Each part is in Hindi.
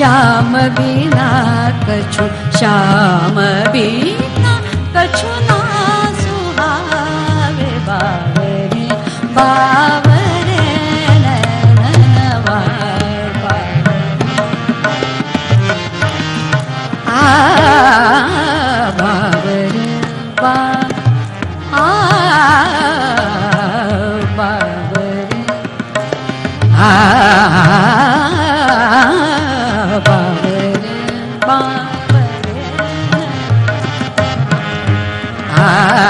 श्याम बिना कछु श्याम बिना कछु ना ah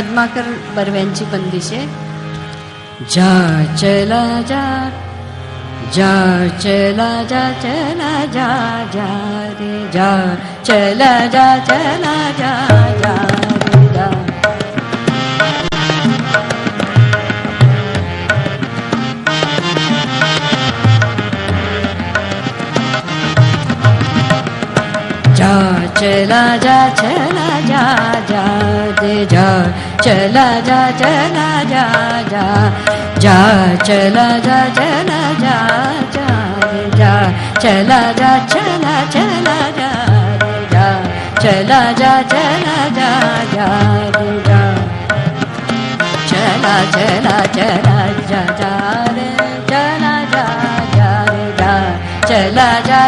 पद्माकर बर्व्यांची बंदिश आहे. जा चला जा जा चला जा चला जा जा रे, जा चला जा चला जा जा रे, जा. जा चला जा चला जा जा दे जा. चला जा चला जा जा जा चला जा चला जा जा जा चला जा चला चला जा जा चला जा चला जा जा जा चला चला चला जा जा चला जा जा जा चला जा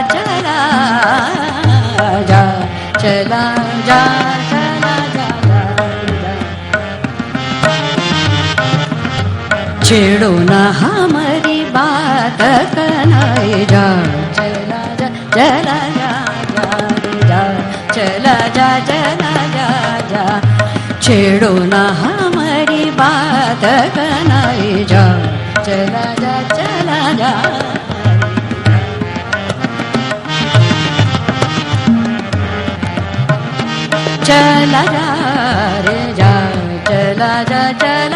छेड़ो ना हमारी बात, कनाए जा, चला जा चला जा जा, चला जा चला जा छेड़ो ना हमारी बात, कनाए जा, चला जा चला जा। चला जा रे जा, चला जा, चला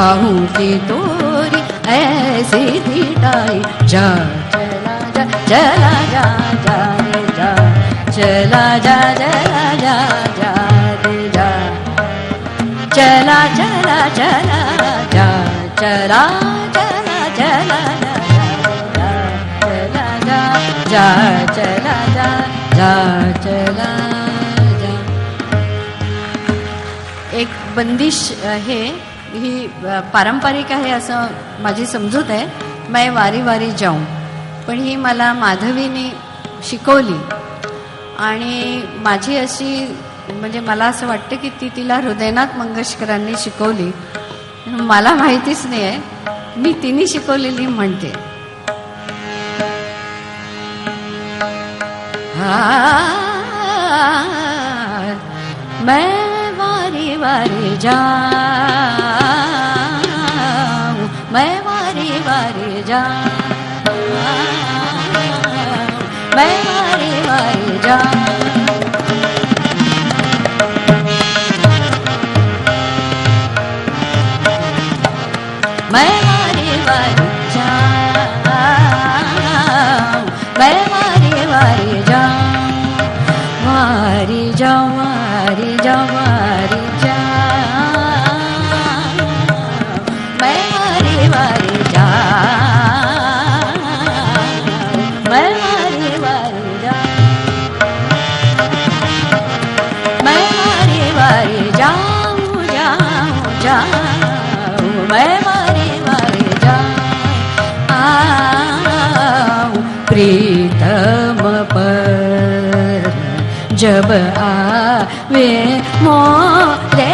कहूँ की तोरी ऐसी धिटाई जा, चला जा चला जा चला जा चला जा जा चला चला चला, जा, चला चला चला, जा चला, जा जा, चला, जा एक बंदिश आहे ही पारंपरिक आहे असं माझी समजूत आहे. मै वारी वारी जाऊन पण ही मला माधवीने शिकवली. आणि माझी अशी म्हणजे मला असं वाटतं की ती तिला हृदयनाथ मंगेशकरांनी शिकवली. मला माहितीच नाही आहे मी तिने शिकवलेली म्हणते. हाँ, मैं वारी वारी जा मैं वारी वारी जा मैं वारी वारी जाऊँ मैं मारे मारे जाऊँ प्रीतम पर। जब आवे मोरे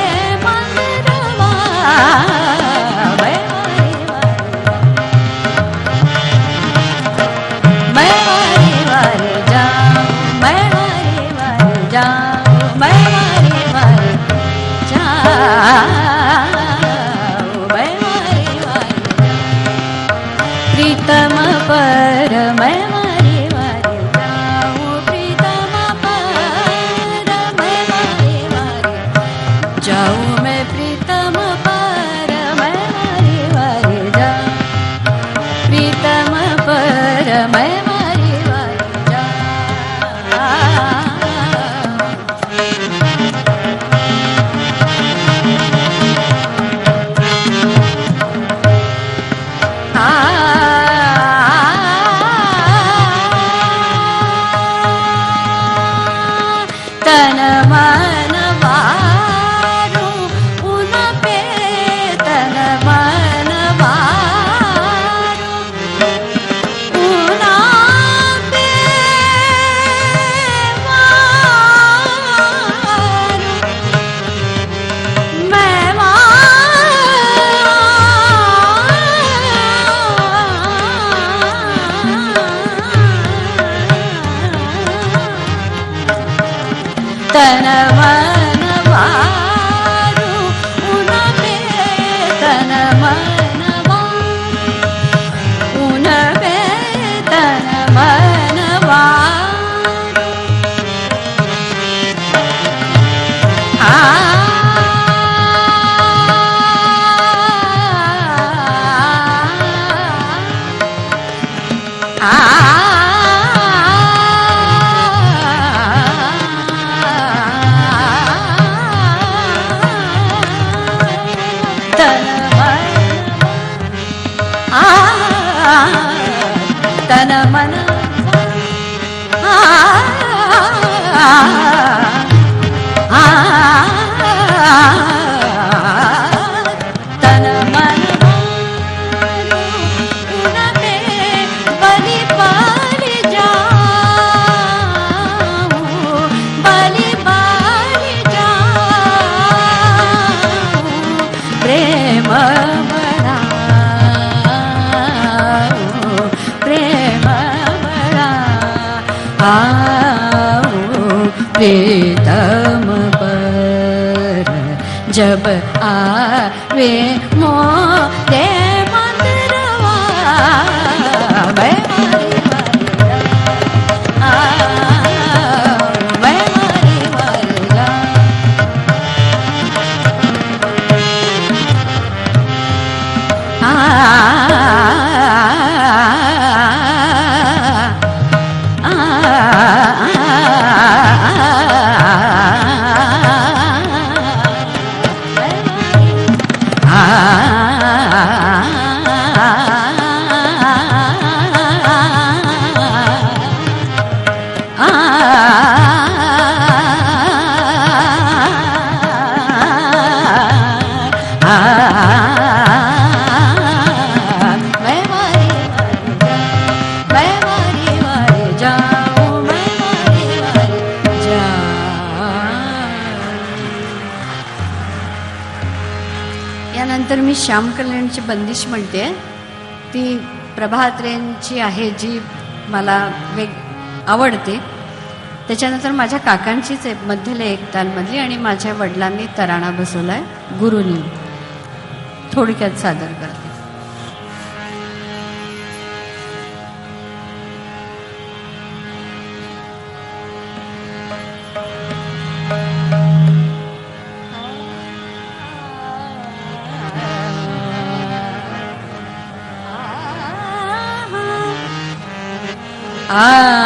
प्रीतम पर जब आवे मोरे श्याम कल्याणची बंदिश म्हणते. ती प्रभात्रेंची आहे जी मला वेग आवडते. त्याच्यानंतर माझ्या काकांचीच आहे मध्यले एक तालमधली आणि माझ्या वडिलांनी तराणा बसवला आहे गुरुनी. थोडक्यात सादर करते 啊。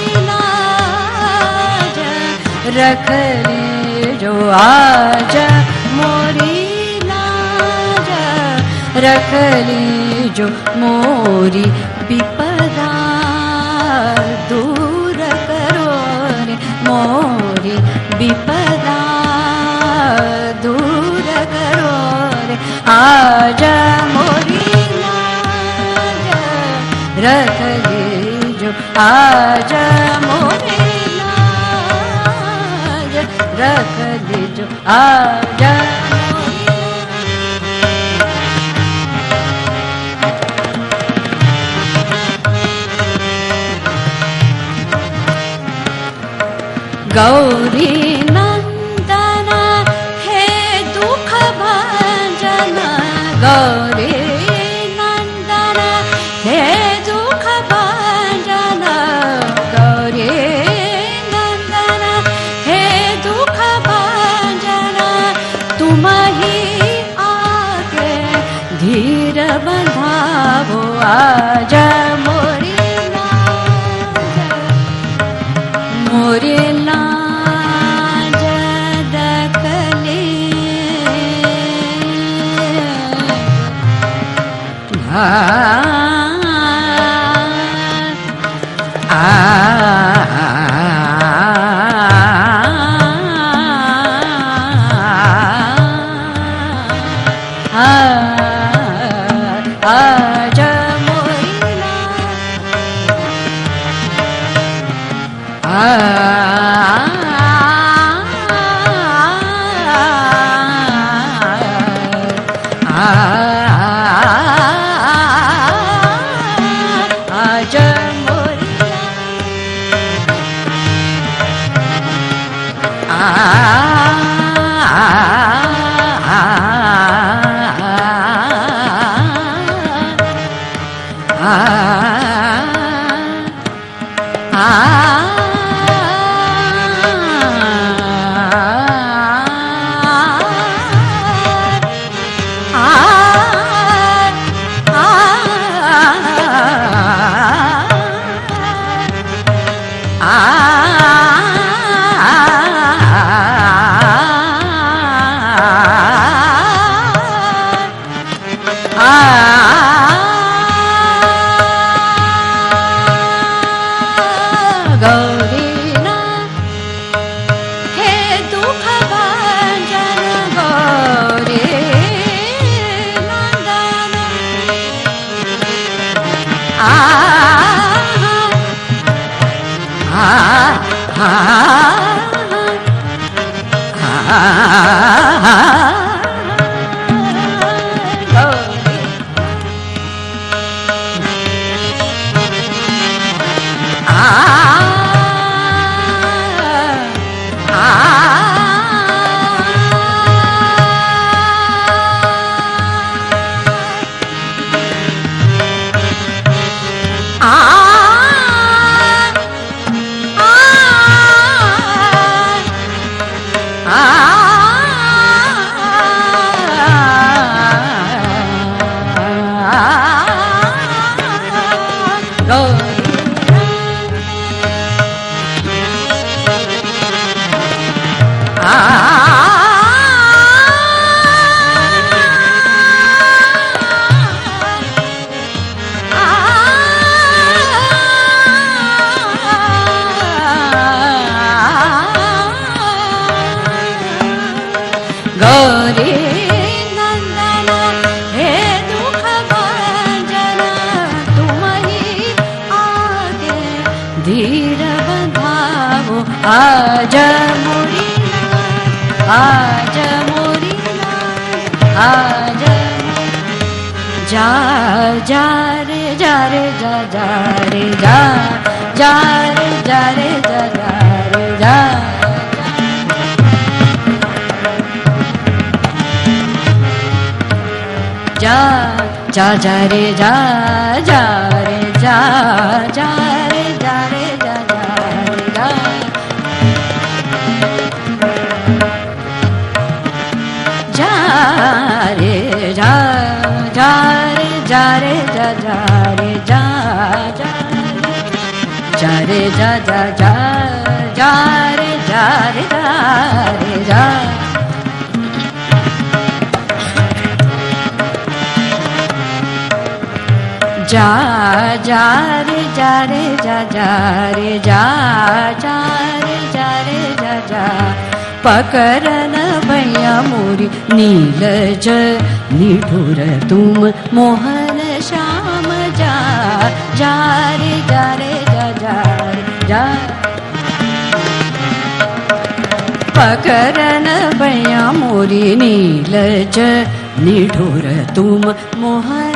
रख ली जो आज मोरी लाज रख ली जो मोरी विपदा। दूर करो रे मोरी विपदा। दूर करो रे आज मोरी ली जो आज मोरी रख ली जो आज मोरी गौरी नंदन हे दुख भंजन। गौरी धीर आज 啊。जा जा रे जा जा रे जा जा रे जा रे जा जा रे जा जा रे जा जा रे जा रे जा जा रे जा जा जा रे जा जा जा जा रे जा रे जा रे जा जा भैया मोरी नीलज निठुर तुम मोहन श्याम जा। जा रे जा रे जा जा रे जा। पकरन भैया मोरी नीलज निठुर तुम मोहन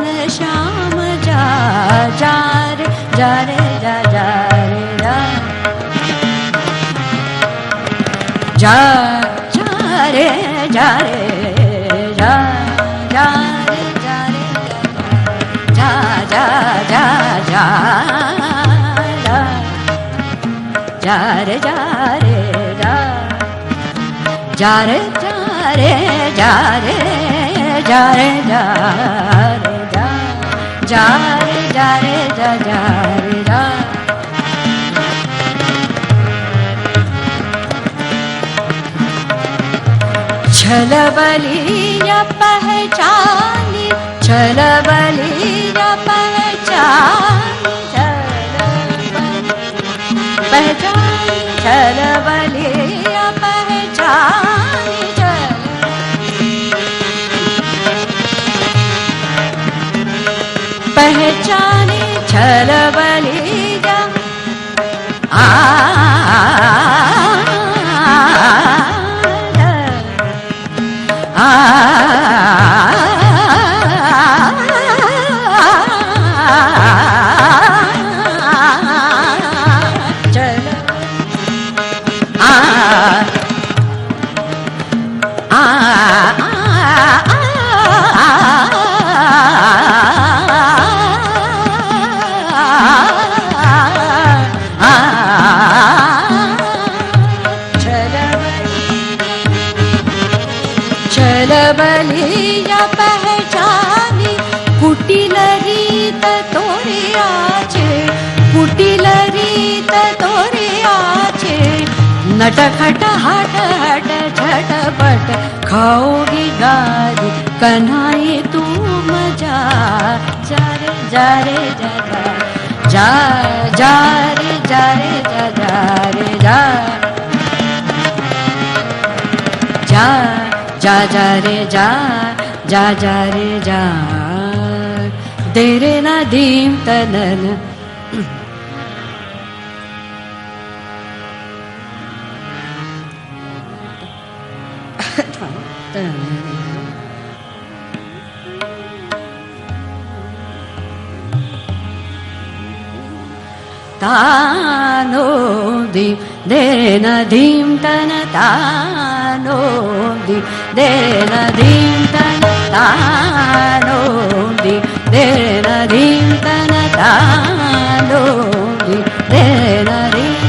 जा रे जा रे जा जा रे रे जा रे जा रे जा जा लिया पहचान पहचानी। नटखट हट हट झटपट खाओगी गारी कन्हाई तू मज़ा। जा रे जा रे, जा जा। रे, जा जा जा जा रे, जा। जा जा रे, जा दे रे ना धीम तनन। तनतानो दि देन धीं तनतानो दि देन धीं तनतानो दि देन धीं तनतानो दि देन धीं